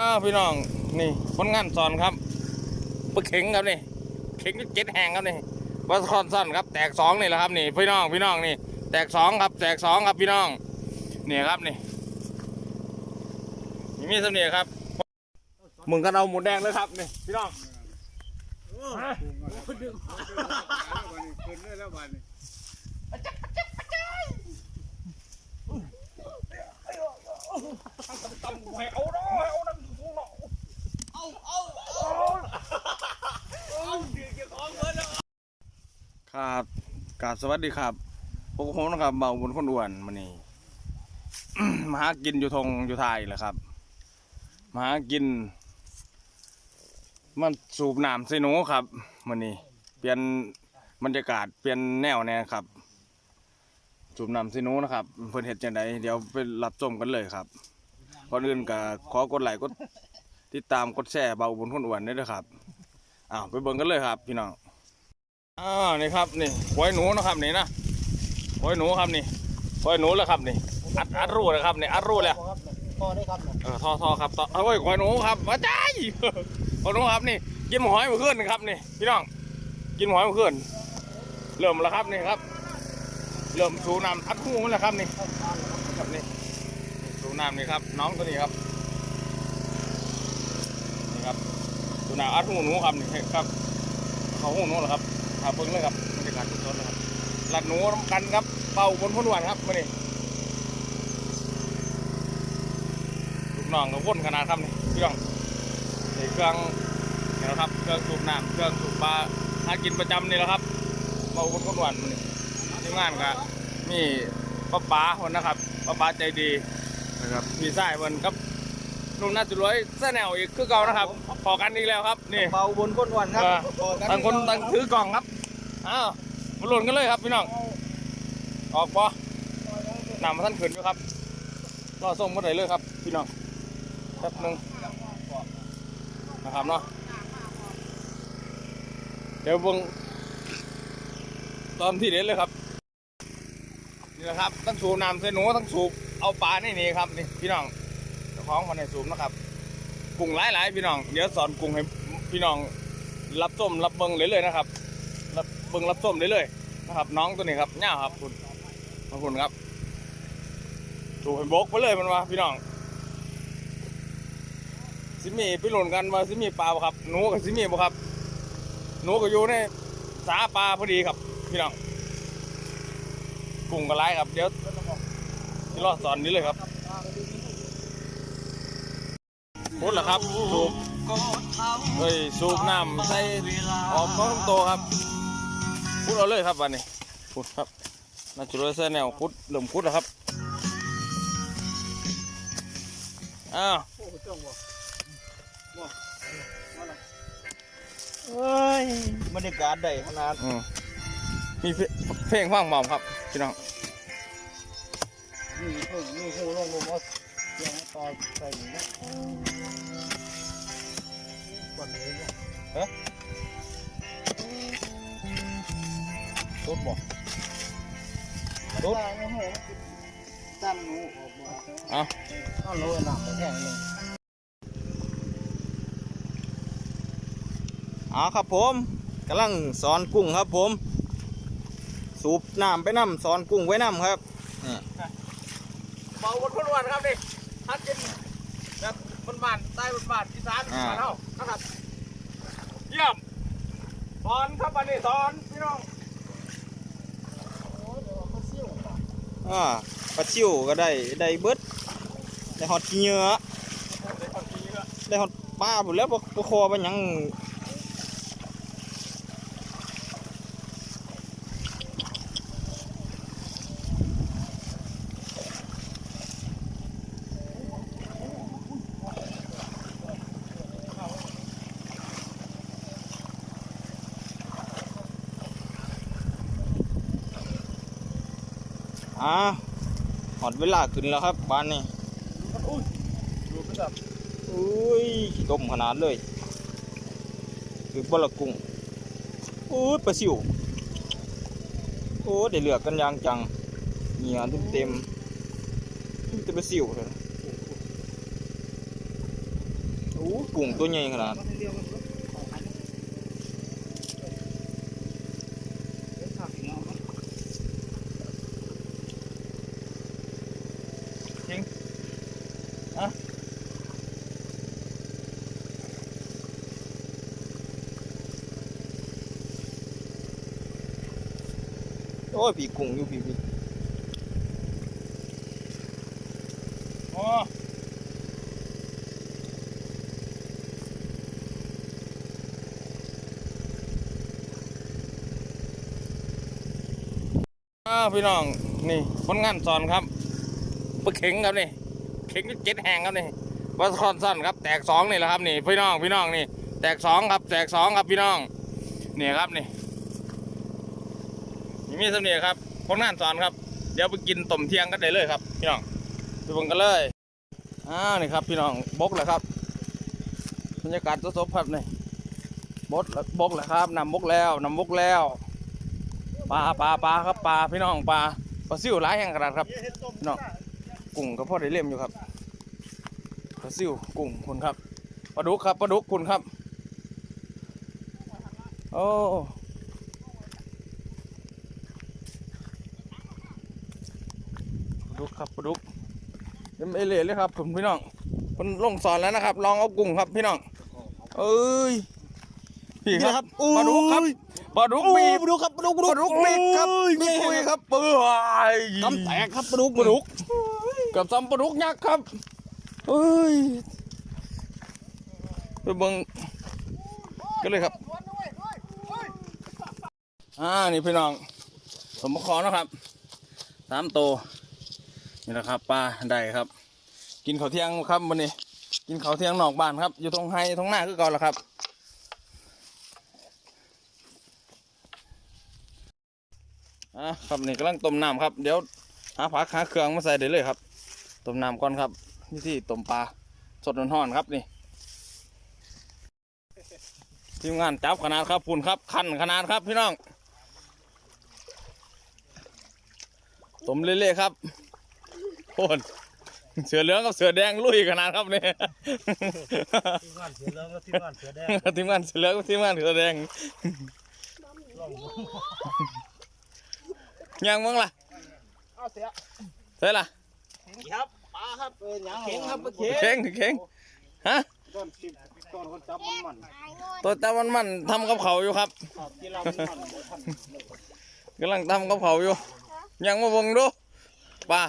อ้าวพี่น้องนี่ผลงานสอนครับปึกเข่งครับนี่เข่งเจ็ดแหงครับนี่วัสคอนสั้นครับแตกสองนี่แหละครับนี่พี่น้องพี่น้องนี่ แตกสองครับ แตกสองครับพี่น้องนี่ครับนี่มีสำเนียครับมึงก็เอาหมูแดงเลยครับนี่พี่น้องขึ้นเลยแล้ววันนี้ตำแหวเอาเนาะเอานั่นกูเนาะ ครับกราบสวัสดีครับพวกผมนะครับเบาบนคนอ้วนมานี่ มาหากินอยู่ทงอยู่ไทยแหละครับ มาหากิน มันสูบน้ำใส่หนูครับมันนี่เปลี่ยนบรรยากาศเปลี่ยนแนวแน่ครับ สูบน้ำใส่หนูนะครับเพิ่นเห็ดจังไดเดี๋ยวไปรับชมกันเลยครับก่อนอื่นก็ขอกดไลค์กดติดตามกดแชร์เบาบนคนอ้วนด้วยนะครับอ้าวไปเบิ่งกันเลยครับ พี่น้อง อ้าวนี่ครับนี่หอยหนูนะครับนี่นะหอยหนูครับนี่หอยหนูแล้วครับนี่อัดอัดรูแล้วครับนี่อัดรูแล้วพอได้ครับเนี่ยเออทอทอครับทอเอาไว้หอยหนูครับมาใจายหอยหนูครับนี่กินหอยเมื่อคืนนะครับนี่พี่น้องกินหอยเมื่อคืนเริ่มแล้วครับนี่ครับ เริ่มสูน้ำอัดหูแล้วครับนี่ครับนี่สูน้ำนี่ครับ น้องตัวนี้ครับนี่ครับสูน้ำอัดหูหนูครับนี่ครับเขาหูหนูเหรอครับ หาเพิ่งเลยครับบรรยากาศสดๆเลยครับหลัดหนูน้ำกันครับเป่าบนพ้นวันครับมานี่ลูกน้องก็วนขนาดครับนี่เครื่องนี่เครื่องนี่นะครับเครื่องสูบน้ำเครื่องสูบปลาหากินประจำนี่แหละครับมาวนคนวันนี่ทีมงานก็มีป้าป๋าคนนะครับป้าป๋าใจดีนะครับมีสายเพิ่นครับ นุ่มน่าจุร้อยเส้นแนวอีกคือเก่านะครับพอกันอีกแล้วครับนี่เบาบนก้นวันครับเออต่างคนต่างถือกล่องครับอ้าวมาลุ้นกันเลยครับพี่น้องออกปะนำมาท่านขืนอยู่ครับรอส่งมาได้เลยครับ พี่น้องแป๊บหนึงนะครับเนาะเดี๋ยวเบิ่งตอนที่เด็ดเลยครับนี่นะครับทั้งสูบน้ำใส่หนูทั้งสูบเอาปลาในนี่ครับนี่พี่น้องเจ้า ของคนในสูบนะครับกุ้งหลายๆพี่น้อง เดี๋ยวสอนกุ้งให้พี่น้องรับส้มรับเบิงเลยเลยนะครับ รับเบิงรับส้มเลยเลยนะครับ น้องตัวนี้ครับเน่าครับคุณขอบคุณครับ ถูกให้บกไปเลยมันว่าพี่น้อง ซิมีไปหล่นกันว่าซิมีปลาบ่ครับหนูกับซิมีบ่ครับหนูก็อยู่ในสาปลาพอดีครับ พี่น้องกุ้งกระไรครับ เดี๋ยวที่รอสอนนี้เลยครับ พูดเหรอครับ สูบเฮ้ยสูบน้ำใส่ออกน้องโตครับพุดเอาเลยครับวันนี้พุดครับน่าจะรู้เส้นแนวพุดเริ่มพุดแล้วครับอ้าวโอ้จ้องบ่บ่เอ้ยบรรยากาศได้ขนาดอืมมีเพเพลงฟังเบาครับพี่น้องนี่เพิ่งนี่หูลงลงเอาเสียงต่อใส่นี่นะ บ่รถบ่รถไม่หูตั้งหนูออกบ่เอาเอาโลน้ำไปแท่งนึงอ๋อครับผมกำลังสอนกุ้งครับผม สูบน้ำไปน้ำสอนกุ้งไว้น้ำครับนี่เบาบนคนวันครับดิฮัดกินแบบบนบ้านใต้บนบ้านอีสานบ้านเฮานะครับเยี่ยม สอนครับวันนี้สอนพี่น้องอ่าปลาชิวก็ได้ได้เบิดได้หอดขี้เหงื่อได้หอดปลาหมดแล้วปลาคอไปยัง อ่าหอดเวลาขึ้นแล้วครับบ้านนี้ดูเป็นแบบอุ้ยต้มขนาดเลยคือบละกุ้งอุ้ยปลาซิวโอ้ได้เลือกกันอยางจังเหนียวเต็มเต็มๆมีแต่ปลาซิวเลยอ้กุ้งตัวใหญ่ขนาด มันเดียวกันปุ๊บออกไปเดี๋ยวขับอีกแล้วมัน โอ้ยผีกุ้งอยู่ผีผีโอ้พี่น้องนี่ผลงานสอนครับปลาเข็งครับนี่เข็งเจ็ดแหงครับนี่ปลาคอนสั้นครับ แตกสองนี่แหละครับนี่พี่น้องพี่น้องนี่ แตกสองครับ แตกสองครับพี่น้องนี่ครับนี่ มีสำเนียครับผลงานสอนครับ เดี๋ยวไปกินต้มเที่ยงกันได้เลยครับ พี่น้องไปเบิ่งกันเลยอ้าวนี่ครับ พี่น้องบกแล้วครับบรรยากาศสดๆครับนี่บกแล้วบกแล้วครับนำบกแล้วนำบกแล้วปลาปลาปลาครับปลาพี่น้องปลาปลาซิวหลายแห่งขนาดครับน้องกุ้งก็พอได้เล่มอยู่ครับปลาซิวกุ้งคุณครับปลาดุกครับปลาดุกคุณครับ โอ้ปลา ดุกครับปลาดุกเต็มเอเล่เลยครับผมพี่น้องคนลงสอนแล้วนะครับ ลองเอากุ้งครับพี่น้องเอ้ยพี่ครับปลาดุกครับปลาดุกมีปลาดุกครับปลาดุกปลาดุกมีครับมีคุยครับเปื่อยกำแตกครับปลาดุกปลาดุกกับซ้ำปลาดุกยักษ์ครับเอ้ยไปเบิ่งกันเลยครับอ่านี่พี่น้องผมมาขอนะครับสามโตว นี่แหละครับปลาได้ครับ กินข้าวเที่ยงครับวันนี้ กินข้าวเที่ยงนอกบ้านครับ อยู่ตรงไฮตรงหน้าคือเก่าแล้วครับอะครับนี่กำลังต้มน้ำครับเดี๋ยวหาผักหาเครื่องมาใส่ได้เลยครับต้มน้ำก่อนครับนี่ที่ต้มปลาสดร้อนๆครับนี่ทีมงานจับขนาดครับพุ่นครับคันขนาดครับพี่น้องต้มเละๆครับ โอนเสือเหลืองกับเสือแดงลุยขนาดครับเนี่ยที่บ้านเสือเหลืองกับที่บ้านเสือแดงทีมงานเสือเหลืองกับทีมงานเสือแดงลองดูยังมั้งล่ะเอาเสือใช่ล่ะครับปลาครับเป็นหยังเข็งครับปลาเข่เข็งงเข่งฮะต้นสิบต้นคนจับมันมันตัวตามันมันๆทำกับเขาวอยู่ครับครับที่เรามันมันบ่ทันกำลังทำกับเขาวอยู่ ยังมาเบิ่งดูปลา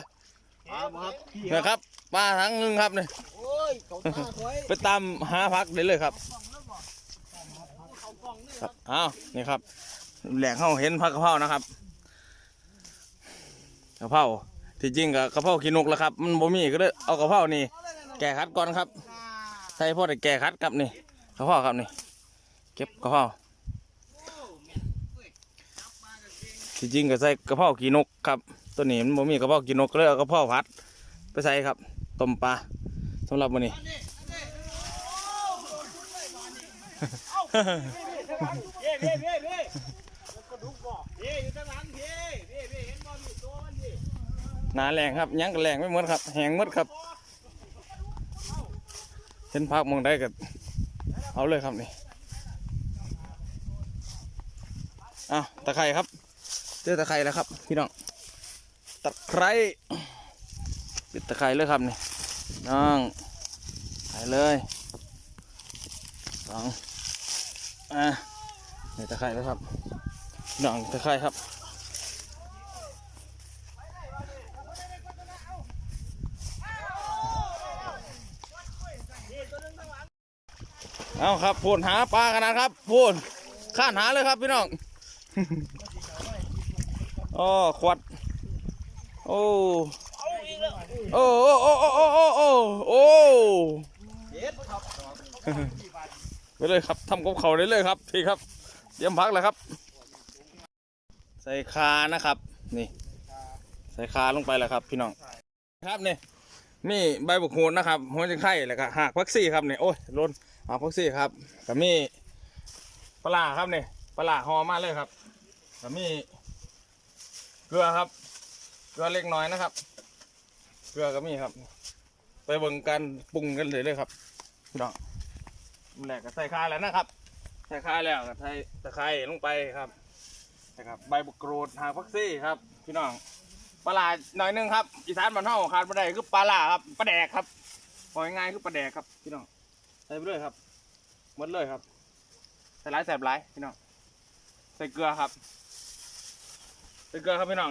ปลาบ่ครับพี่นะครับปลาทั้งหนึงครับเนี่ยโอ้ยเขาตาคอยไปตามหาพักได้เลยครับครับอ้าวนี่ครับแหลกเข้าเห็นผักกะเพรานะครับกะเพราที่จริงกับกะเพราขี้นกแล้วครับ มันบ่มีก็เลยเอากะเพรานี่แก่คัดก่อนครับใส่พ่อได้แก่คัดครับนี่กะเพราครับนี่เก็บกะเพราที่จริงก็ใส่กะเพราขี้นกครับ ตัวนี้มันบ่มีกะเพาขี้นกก็เลยเอากะเพราผัด ไปใส่ครับต้มปลาสำหรับวันนี้ หนาแรงครับยังก็แรงไม่หมดครับ แหงหมดครับเห็นพักมองได้ก็เอาเลยครับนี่อ้าวตะไคร่ครับเจอตะไคร่แล้วครับ พี่น้อง ตะไคร่ปิดตะไคร่เลยครับนี่น้องใส่เลยสองอะนี่ตะไคร่แล้วครับพี่น้องตะไคร่ครับเอาครับพูนหาปลากันนะครับพูนข้านหาเลยครับพี่น้องโอ้ขวด โอ้โอ้โอ้โอ้โอ้โอ้โอ้โอ้โอ้เรับไปเลยครับทำกับเขาได้เลยครับพี่ครับเตรียมพักแล้วครับ ใส่คานะครับ นี่ ใส่คาลงไปแล้วครับ พี่น้องครับนี่มีใบบุกโหนนะครับหัวจะไข่แล้วก็หากพักซี่ครับนี่โอ้ยล้นหากพักซี่ครับก็มีปลาครับนี่ปลาหอมมากเลยครับก็มีเกลือครับ เกลือเล็กน้อยนะครับ เกลือก็มีครับ ไปเบิ่งกันปรุงกันเลยเลยครับพี่น้องแหลกก็ใส่คาแล้วนะครับ ใส่คาแล้วก็ใส่ตะไคร้ลงไปครับนะครับใบมะกรูดหางฟักซี่ครับ พี่น้องปลาหน่อยนึงครับอีสานบ้านเฮาขาดบ่ได้คือปลาร้าครับปลาแดกครับปล่อยง่ายคือปลาแดกครับพี่น้องใส่ไปเลยครับหมดเลยครับใส่หลายแสบหลายพี่น้องใส่เกลือครับใส่เกลือครับพี่น้อง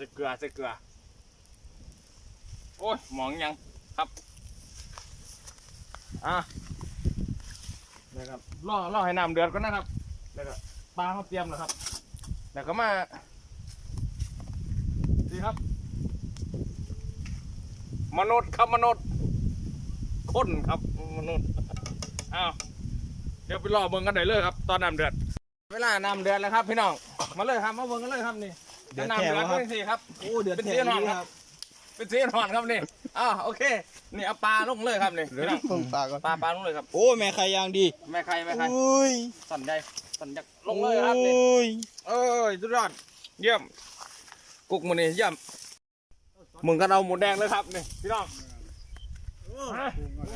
ใส่เกลือใส่เกลือ โอ้ยหมองยังครับ อะนะครับรอรอให้น้ำเดือดก่อนนะครับ แล้วก็ปลาเขาเตรียมแล้วครับ แล้วก็มาดีครับ มนุษย์ครับมนุษย์คนครับมนุษย์อ้าวเดี๋ยวไปรอเบิ่งกันได้เลยครับ ตอนน้ำเดือด เวลาน้ำเดือดแล้วครับ พี่น้อง มาเลยครับ มาเบิ่งกันเลยครับนี่น้ำ เดือดเป็นสิครับ โอ้เดือดเป็นแท้เสี้ยนหอนดีคครัรับบเป็นสีหอนครับนี่อ้าวโอเค นี่เอาปลาลงเลยครับนี่พี่น้องเพิ่งปลาก่อน ปลาปลาลงเลยครับ โอ้แม่ไข่ยางดี แม่ใครแม่ใครโอ้ยสั่นใหญ่สั่นยักษ์ลงเลยครับนี่โอ้ยเอ้ยสุดยอดเยี่ยม กุกมันนี่เยี่ยมมึงก็เอาหมูแดงเลยครับนี่พี่น้องฮะ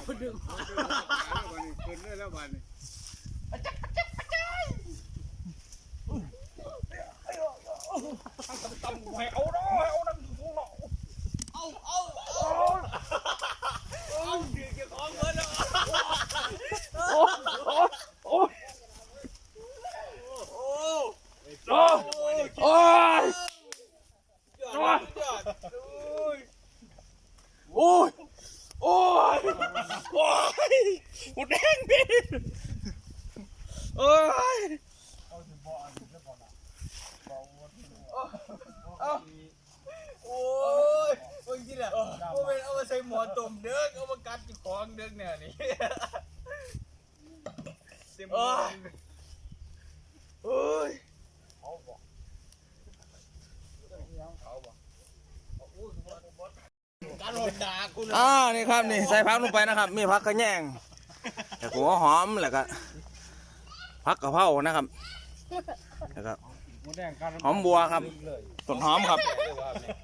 ขึ้นได้แล้ววันนี้ ตำให้เอาเนาะให้เอานั่นกูเนาะเอาเอาเอาเอาดีเกี่ยวของเงินแล้วโอ้โอ้โอ้โอ้โอ้โอ้ยโอ้ยโอ้ยโอ้ยโอ้ยหมูแดงดิโอ้ย โอ้ยเมื่อกี้แหละโอ้เป็นเอามาใส่หมอต้มเด้อเอามากัดจิของเด้อเนี่ยนี่เต็มเลยโอ้ย การหดด่ากูเลยอ่านี่ครับนี่ใส่ผักลงไปนะครับ มีผักกระแยงแล้วก็หัวหอมแล้วก็ผักกะเพรานะครับแล้วก็หอมบัวครับต้นหอมครับ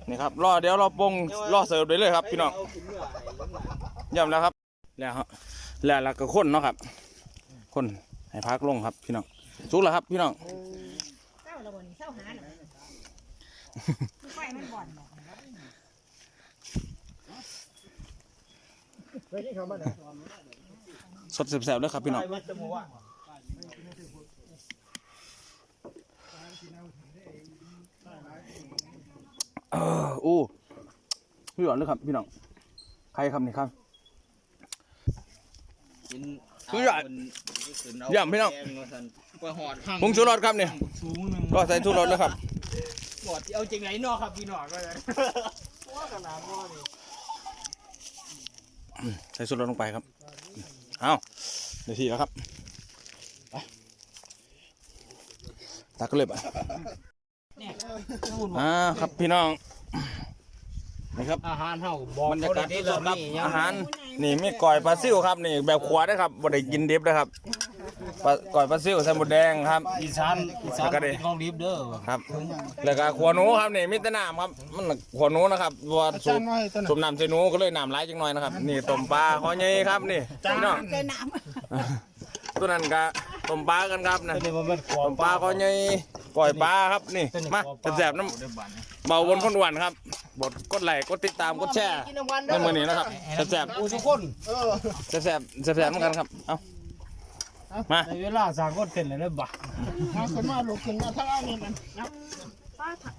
นี่ครับรอเดี๋ยวรอปรุงรอเสิร์ฟได้เลยครับ พี่น้องเอาขึ้นเมื่อไหร่ย่ำแล้วครับแล้วครับ แล้วแล้วก็ข้นเนาะครับข้นให้พักลงครับ พี่น้องสุกแล้วครับ พี่น้องเศร้าระบนี่เศร้าหาหน่อยไฟมันบ่อน บอกสดแซ่บๆเลยครับพี่น้องไปวัดจมูกอะเอออู้พี่หลอนเลยครับพี่น้อง ใครครับนี่ครับ คืออยากย่ำพี่น้องไปหอดข้างผงชูรสครับนี่สูงหนึ่งก็ใส่ชูรสเลยครับบอดที่เอาจริงไหนนอกครับพี่หนอกก็เลยว่าขนาดว่านี่ ใส่ชูรสลงไปครับ เอาเดี๋ยวทีแล้วครับไปตักก็เลยไปอ่าครับพี่น้องนี่ครับอาหารเฮาบอกบรรยากาศที่สเราดๆครับมีอาหารนี่มีก่อยปลาซิวครับนี่แบบขวาได้ครับบ่ได้กินดิบนะครับ ปลาก่อยปลาซิวใส่หมดแดงครับ อีสานอีสานแล้วก็ดิของดิบเด้อครับ แล้วก็ขวาหนูครับนี่มีแต่น้ำครับ มันขวาหนูนะครับว่าสูบสูบน้ำใส่หนูก็เลยน้ำไหลจังหน่อยนะครับ นี่ต้มปลาคอใหญ่ครับนี่พี่น้องใส่น้ตัวนั้นก็ต้มปลากันครับนะนี่มันเป็นควาต้มมปลาคอใหญ่ก่อยปลาครับนี่มาแซ่บๆน้ำ เบาวนคนอ้วนครับบดกดไลค์กดติดตามกดแชร์ในมือนี้นะครับแซ่บอูทุกคนๆแซ่บๆแซ่บๆเหมือนกันครับ เอา มาในเวลาสร้างคนเส้นเลยนะบ่ำขึ้นมาลุกขึ้นมาทั้งอันนี้มันนับป้าถัก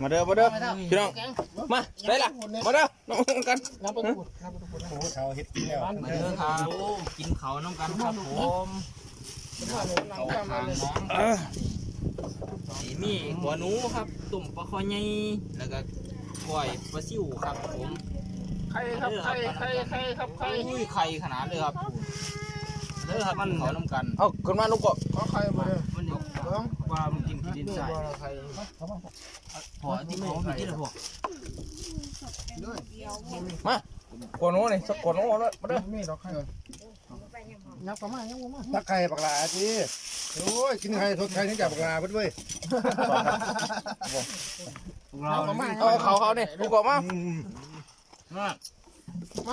มาเด้อมาเด้อพี่น้องมาได้ละมาเด้อน้องกันนับไปพูดนับไปพูดมาเด้อครับกินเขาน้ำกันครับผมเขาทำอะไรเออสีมีหัวหนูครับตุ่มปลาคอใหญ่แล้วก็กล้อยปลาซิวครับผม ใครครับใครใครครครับใครอุ้ยไข่ขนาดเลยครับเด้อครับมันขาน้ำกันเอาขึ้นมาลูกก็เขาใครมาเลยมันเดี๋ยวว่ามันกินขี้ดินใส่พอที่เขามีที่ละพวกมาขวาหนูนี่สักขวาหนูเอาเลยมาเด้อมีดอกใครนับประมาณยังประมาณตักไข่ปากลาจีโอ้ยกินไข่ทดไข่ทั้งจากปลาเพื่อนเว้ยเรามาณเอาเขาเขานี่ยลูกก็มา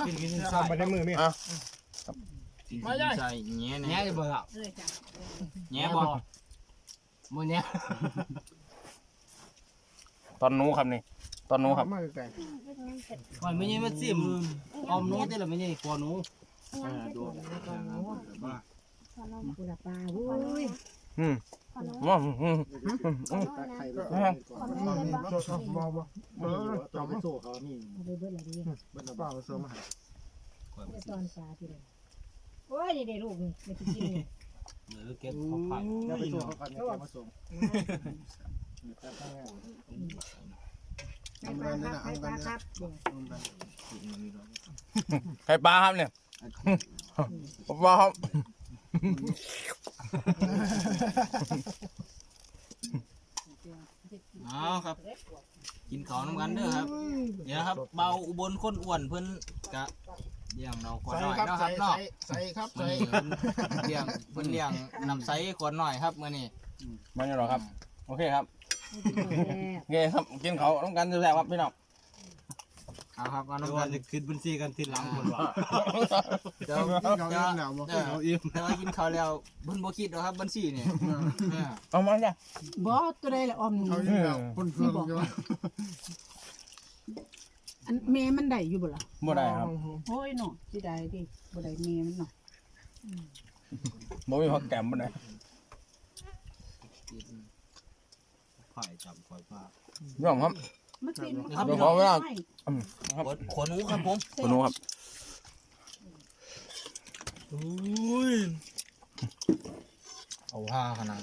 กินกินใส่มาในมือมีมาใส่แง่แง่เนี่ยจะเบื่อเออจ้ะแง่บ่มือเนี้ยตอนหนู้ครับนี่ตอนหนู้ครับมันไม่ใช่มาซิมออมนู้ที่เราไม่ใช่คอนู้กูละป ลาอุ้ยอืมอืมอืมอืมเอาไปเบิดละดีไปตอนปลาที่เลยโอ้ยนี่ได้ลูกนี่ไม่กินนี่หรือเก็บของไผ่ให้ปลาครับให้ปลาครับไข่ปลาครับเนี่ยปลาครับ เอาครับ กินข้าวน้ำกันเด้อครับเดี๋ยวครับ เบาอุบลคนอ้วนเพิ่นกะเลี้ยงเราขวดหน่อยเนาะครับเนาะใส่ครับมื้อนี้เพิ่นเลี้ยงเพิ่นเลี้ยงน้ำใสขวดหน่อยครับมื้อนี้มันอยู่หรอครับ โอเคครับแซ่บโอเคครับ กินเขาต้องการแซ่บๆครับพี่น้อง เอาครับเอาเดี๋ยวน้ำกัว่านจะขึ้นบัญชีกันทีหลังคนว่าเดี๋ยวเดี๋ยวเดี๋ยวแต่ว่ากินข้าวแล้วเพิ่นบ่คิดหรอกครับบัญชีนี่เออเอามาจ้ะบ่ตัวใดละออมนี่คนเฟืองใช่ไหมอันแม่มันได้อยู่บ่ล่ะบ่ได้ครับโอ้ยเนาะสิได้ดิบ่ได้แม่มันเนาะบ่มีผักแกมบ่ได้ไผ่จับข่อยป้าพี่น้องครับ มันเป็นเดี๋ยวขอเวลาขวดขวดหนูครับผมคุณหนูครับอุ้ยเอาห้าขนาด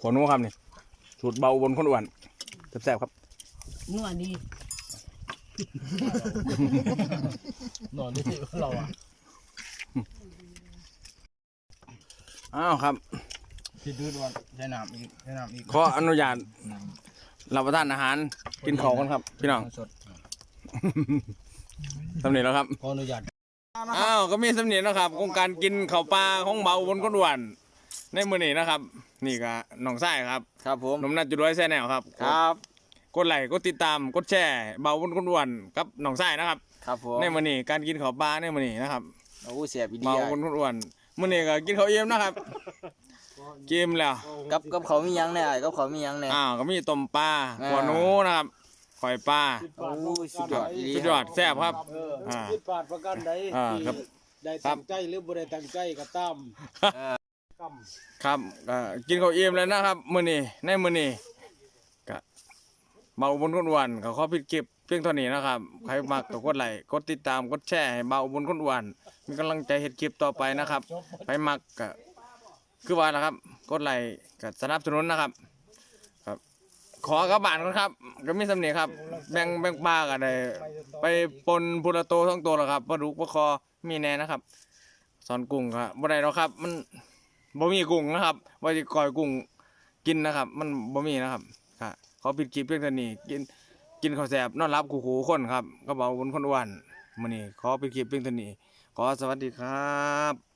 ขวหนูครับนี่สูตรเบาบนคนอ้วนแซ่บๆครับนัวดีนอนนี่เราอะอ้าวครับพี่ดูดวันใช้น้ำอีกใช้น้ำอีกขออนุญาตน้ รับประทานอาหาร กินข้าวกันครับ พี่น้องำสดสำเร็จแล้วครับขออนุญาตอ้าวก็มีสำเนียงนะครับโครงการกินข้าวปลาของเบาบนก้นหวานในมื้อนี้นะครับ นี่ก็น้องไส้ครับครับผมนมนัดจุดร้อยแซ่แนวครับครับกดไลค์กดติดตามกดแชร์เบาบนก้นหวานกับน้องไส้นะครับ ครับผมในมื้อนี้การกินข้าวปลาในมื้อนี้นะครับโอ้เสียบอีดีเบาบนก้นหวานมื้อนี้ก็กินข้าวเอี่ยมนะครับ กินแล้ว กับกับเขามีหยังแน่ไอ้กับเขามีหยังแน่ อ้าวก็มีต้มปลาอ่า หัวหนูนะครับข่อยปลา โอ้สุดยอดอีหลีสุดยอดแซ่บครับ เอออ่าคิดปาดประกันได้อ่าครับได้ตั้งใจหรือบ่ได้ตั้งใจก็ตามกครับก็กินข้าวเอี่ยมแล้วนะครับมื้อนี้ในมื้อนี้ก็เบาบนคนอ้วนก็ขอปิดคลิปเพียงเท่านี้นะครับใครมักก็กดไลค์กดติดตามกดแชร์ให้เบาบนคนอ้วนมีกำลังใจเฮ็ดคลิปต่อไปนะครับใครมักก็ คือว่านะครับ กดไลค์ก็สนับสนุนนะครับ ครับ ขอกระบานก่อนครับ ก็มีสำเนียงครับ แบ่งแบ่งปลาก็ได้ไปปนพุระโตทั้งตัวแล้วครับปลาดุกปลาคอมีแน่นะครับ สอนกุ้งครับบ่ได้หรอกครับ มันบ่มีกุ้งนะครับว่าจะก่อยกุ้งกินนะครับ มันบ่มีนะครับค่ะขอปิดคลิปเพียงเท่านี้กินกินข้าวแซ่บนอนรับคู่ๆคนครับกระเป๋าบนคนอ้วนมื้อนี้ขอปิดคลิปเพียงเท่านี้ขอสวัสดีครับ